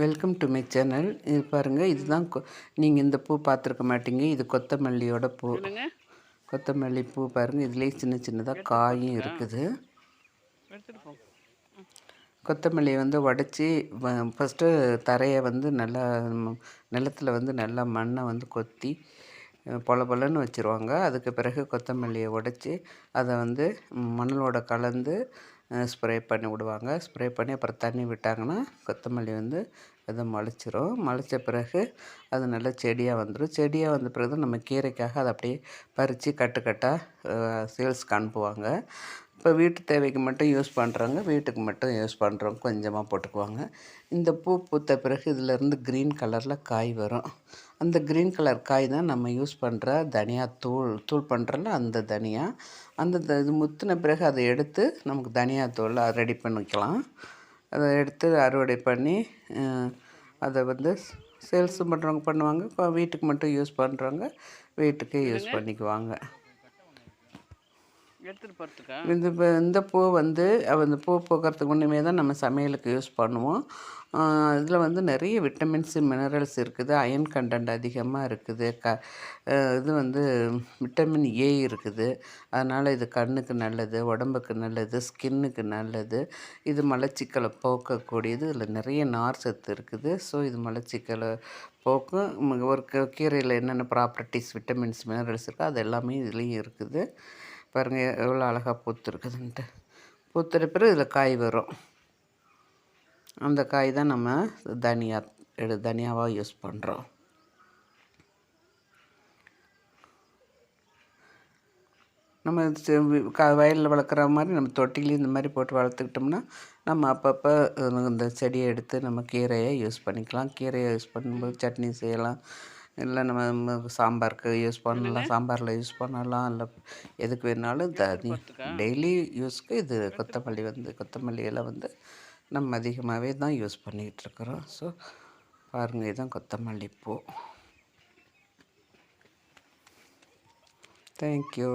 Welcome to my channel இது பாருங்கள் இதுதான் நீங்கள் இந்த பூ பார்த்துருக்க மாட்டீங்க. இது கொத்தமல்லியோட பூ. கொத்தமல்லி பூ பாருங்கள் இதுலேயே சின்ன சின்னதாக காயும் இருக்குது. கொத்தமல்லியை வந்து உடச்சி ஃபஸ்ட்டு தரையை வந்து நல்லா நிலத்தில் வந்து நல்லா மண்ணை வந்து கொத்தி பொல பொலன்னு வச்சுருவாங்க. அதுக்கு பிறகு கொத்தமல்லியை உடச்சி அதை வந்து மணலோட கலந்து ஸ்ப்ரே பண்ணி விடுவாங்க. ஸ்ப்ரே பண்ணி அப்புறம் தண்ணி விட்டாங்கன்னா கொத்தமல்லி வந்து அது முளைச்சிரும். முளைச்ச பிறகு அது நல்லா செடியாக வந்துடும் செடியாக வந்த பிறகு நம்ம கீரைக்காக அதை அப்படியே பறித்து கட்டு கட்டாக சேல்ஸ்க்கு அனுப்புவாங்க. இப்போ வீட்டு தேவைக்கு மட்டும் யூஸ் பண்ணுறவங்க வீட்டுக்கு மட்டும் யூஸ் பண்ணுறவங்க கொஞ்சமாக போட்டுக்குவாங்க. இந்த பூ பூத்த பிறகு இதிலேருந்து க்ரீன் கலரில் காய் வரும். அந்த க்ரீன் கலர் காய் தான் நம்ம யூஸ் பண்ணுற தனியா தூள் தூள் பண்ணுறல அந்த தனியா. அந்த இது முத்தின பிறகு அதை எடுத்து நமக்கு தனியா தூள் ரெடி பண்ணிக்கலாம் அதை எடுத்து அறுவடை பண்ணி அதை வந்து சேல்ஸும் பண்ணுறவங்க பண்ணுவாங்க. இப்போ வீட்டுக்கு மட்டும் யூஸ் பண்ணுறவங்க வீட்டுக்கே யூஸ் பண்ணிக்குவாங்க. இந்த இப்போ இந்த பூ வந்து அந்த பூ போக்குறதுக்கு முன்னுமே தான் நம்ம சமையலுக்கு யூஸ் பண்ணுவோம். இதில் வந்து நிறைய விட்டமின்ஸு மினரல்ஸ் இருக்குது. அயன் கண்டென்ட் அதிகமாக இருக்குது. க இது வந்து விட்டமின் ஏ இருக்குது. அதனால் இது கண்ணுக்கு நல்லது உடம்புக்கு நல்லது ஸ்கின்னுக்கு நல்லது. இது மலச்சிக்கலை போக்கக்கூடியது. இதில் நிறைய நார் சத்து இருக்குது. ஸோ இது மலச்சிக்கலை போக்கும் ஒரு கீரையில் என்னென்ன ப்ராப்பர்ட்டிஸ் விட்டமின்ஸ் மினரல்ஸ் இருக்கோ அது எல்லாமே இதுலேயும் இருக்குது. பாருங்கள் எவ்வளோ அழகாக பூத்துருக்குதுன்ட்டு. பூத்துற பிறகு இதில் காய் வரும். அந்த காய் தான் நம்ம தனியா எடு தனியாவாக யூஸ் பண்ணுறோம் நம்ம க வயலில் வளர்க்குற மாதிரி நம்ம தொட்டிலையும் இந்த மாதிரி போட்டு வளர்த்துக்கிட்டோம்னா நம்ம அப்பப்போ இந்த செடியை எடுத்து நம்ம கீரையை யூஸ் பண்ணிக்கலாம். கீரையை யூஸ் பண்ணும்போது சட்னி செய்யலாம். இல்லை நம்ம சாம்பாருக்கு யூஸ் பண்ணலாம் சாம்பாரில் யூஸ் பண்ணலாம் இல்லை எதுக்கு வேணாலும் த டெய்லி யூஸ்க்கு இது கொத்தமல்லி வந்து கொத்தமல்லி இலை வந்து நம்ம அதிகமாகவே தான் யூஸ் பண்ணிகிட்ருக்குறோம் ஸோ பாருங்கள் இதுதான் கொத்தமல்லி பூ. தேங்க்யூ